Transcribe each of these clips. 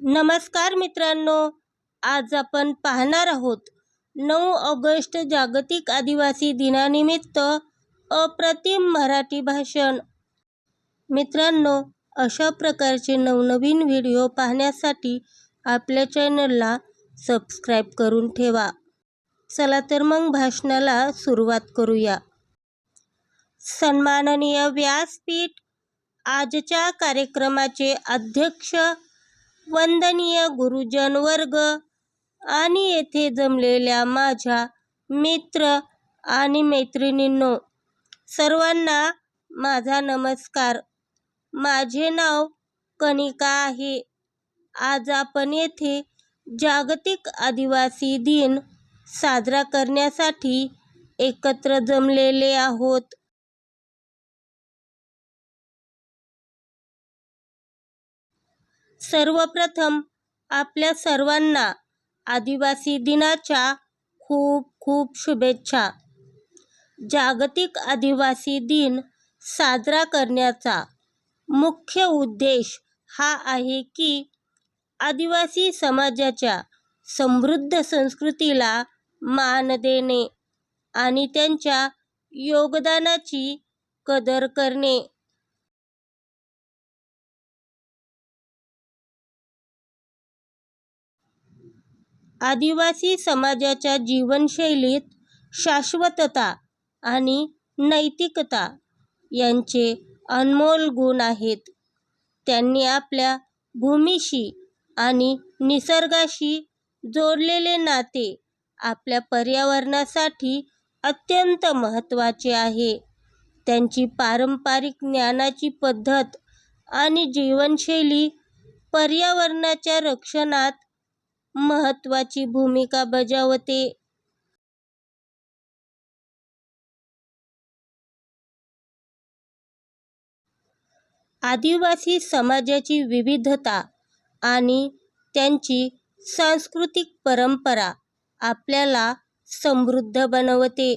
नमस्कार मित्रांनो आज आपण पाहणार आहोत नऊ ऑगस्ट जागतिक आदिवासी दिनानिमित्त अप्रतिम मराठी भाषण. मित्रांनो अशा प्रकारचे नवनवीन व्हिडिओ पाहण्यासाठी आपल्या चॅनलला सबस्क्राईब करून ठेवा. चला तर मग भाषणाला सुरुवात करूया. सन्माननीय व्यासपीठ आजच्या कार्यक्रमाचे अध्यक्ष वंदनीय गुरुजन वर्ग. आणि येथे जमलेल्या माझ्या मित्र आणि मैत्रिणींनो सर्वांना माझा नमस्कार. माझे नाव कनिका आहे. आज आपण येथे जागतिक आदिवासी दिन साजरा करण्यासाठी एकत्र जमलेले आहोत. सर्वप्रथम आपल्या सर्वांना आदिवासी दिनाच्या खूप खूप शुभेच्छा. जागतिक आदिवासी दिन साजरा करण्याचा मुख्य उद्देश हा आहे की आदिवासी समाजाच्या समृद्ध संस्कृतीला मान देणे आणि त्यांच्या योगदानाची कदर करणे. आदिवासी समाजाच्या जीवनशैलीत शाश्वतता आणि नैतिकता यांचे अनमोल गुण आहेत. त्यांनी आपल्या भूमीशी आणि निसर्गाशी जोडलेले नाते आपल्या पर्यावरणासाठी अत्यंत महत्त्वाचे आहे. त्यांची पारंपरिक ज्ञानाची पद्धत आणि जीवनशैली पर्यावरणाच्या रक्षणात महत्त्वाची भूमिका बजावते. आदिवासी समाजाची विविधता आणि त्यांची सांस्कृतिक परंपरा आपल्याला समृद्ध बनवते.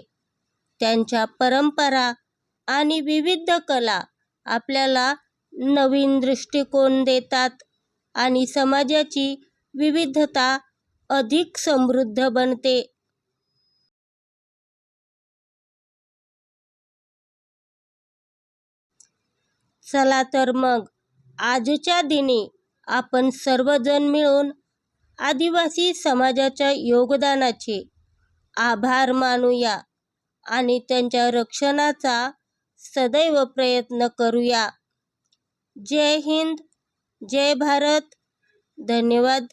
त्यांच्या परंपरा आणि विविध कला आपल्याला नवीन दृष्टिकोन देतात आणि समाजाची विविधता अधिक समृद्ध बनते. चला तर मग आजच्या दिनी आपण सर्वजण मिळून आदिवासी समाजाच्या योगदानाचे आभार मानूया आणि त्यांच्या रक्षणाचा सदैव प्रयत्न करूया. जय हिंद जय भारत. धन्यवाद.